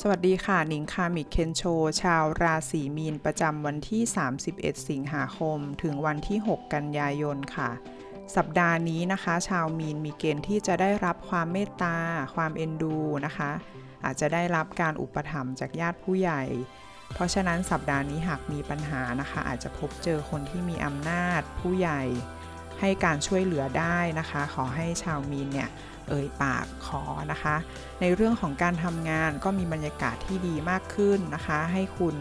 สวัสดีค่ะ หนิงคามิกเคนโช ชาวราศีมีนประจำวันที่ 31 สิงหาคม ถึงวันที่ 6 กันยายนค่ะ สัปดาห์นี้นะคะ ชาวมีนมีเกณฑ์ที่จะได้รับความเมตตา ความเอ็นดูนะคะ อาจจะได้รับการอุปถัมภ์จากญาติผู้ใหญ่ เพราะฉะนั้นสัปดาห์นี้หากมีปัญหานะคะ อาจจะพบเจอคนที่มีอำนาจผู้ใหญ่ ให้การช่วยเหลือได้นะคะ ขอให้ชาวมีนเนี่ยเอ่ยปากขอนะคะ ในเรื่องของการทำงานก็มีบรรยากาศที่ดีมากขึ้นนะคะ ให้คุณ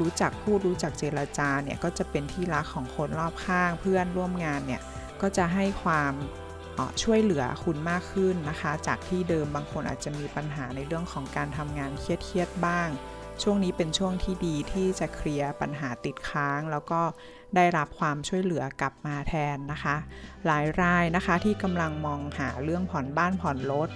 รู้จักพูดรู้จักเจรจาเนี่ยก็จะเป็นที่รักของคนรอบข้าง เพื่อนร่วมงานเนี่ยก็จะให้ความช่วยเหลือคุณมากขึ้นนะคะ จากที่เดิมบางคนอาจจะมีปัญหาในเรื่องของการทำงานเครียดๆบ้าง ช่วงนี้เป็นช่วงที่ดีที่จะเคลียร์ปัญหาติดค้าง แล้วก็ได้รับความช่วยเหลือกลับมาแทนนะคะ หลายรายนะคะที่กำลังมองหาเรื่องผ่อนบ้านผ่อนรถ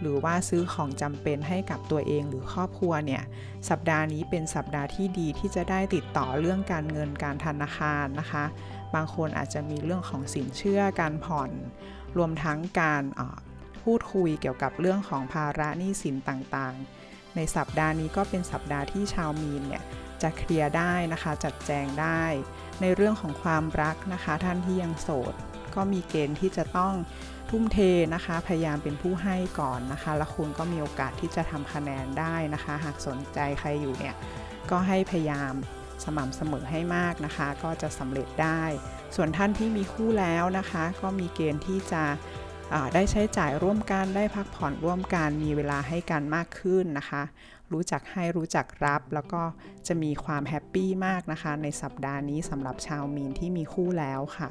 หรือว่าซื้อของจำเป็นให้กับตัวเองหรือครอบครัวเนี่ย สัปดาห์นี้เป็นสัปดาห์ที่ดีที่จะได้ติดต่อเรื่องการเงินการธนาคารนะคะ บางคนอาจจะมีเรื่องของสินเชื่อการผ่อน รวมทั้งการพูดคุยเกี่ยวกับเรื่องของภาระหนี้สินต่างๆ ในสัปดาห์นี้ก็เป็นสัปดาห์ที่ชาวมีนเนี่ยจะเคลียร์ได้นะคะ จัดแจงได้ ในเรื่องของความรักนะคะ ท่านที่ยังโสด ก็มีเกณฑ์ที่จะต้องทุ่มเทนะคะ พยายามเป็นผู้ให้ก่อนนะคะ แล้วคุณก็มีโอกาสที่จะทำคะแนนได้นะคะ หากสนใจใครอยู่เนี่ยก็ให้พยายามสม่ำเสมอให้มากนะคะ ก็จะสำเร็จได้ ส่วนท่านที่มีคู่แล้วนะคะ ก็มีเกณฑ์ที่จะ ได้ใช้จ่ายร่วมกันได้พักผ่อนร่วมกันมีเวลาให้กันมากขึ้นนะคะ รู้จักให้รู้จักรับ แล้วก็จะมีความแฮปปี้มากนะคะ ในสัปดาห์นี้สำหรับชาวมีนที่มีคู่แล้วค่ะ